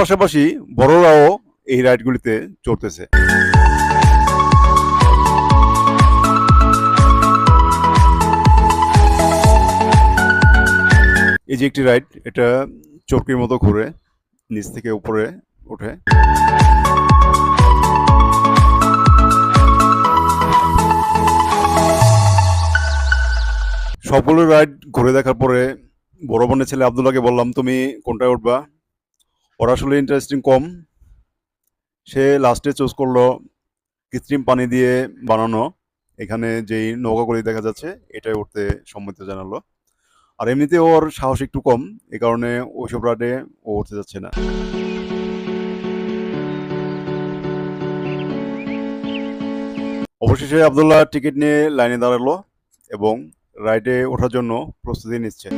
পাশাপাশি বড়রাও এই রাইডগুলিতে চড়তেছে। এই যে একটি রাইড, এটা চরকির মতো ঘুরে নিচ থেকে উপরে ওঠে। সবগুলো রাইড ঘুরে দেখার পরে বড় বোনের ছেলে আবদুল্লাহকে বললাম, তুমি কোনটায় উঠবা? ওর আসলে ইন্টারেস্টিং কম। সে লাস্টে চুজ করল কৃত্রিম পানি দিয়ে বানানো। এখানে যেই নৌকাগুলি দেখা যাচ্ছে, এটাই উঠতে সম্মতি জানালো। আর এমনিতে ওর সাহস একটু কম, এ কারণে ওইসব রাইডে ও উঠতে যাচ্ছে না। অবশেষে আবদুল্লাহ টিকিট নিয়ে লাইনে দাঁড়াল এবং রাইডে ওঠার জন্য প্রস্তুতি নিচ্ছে।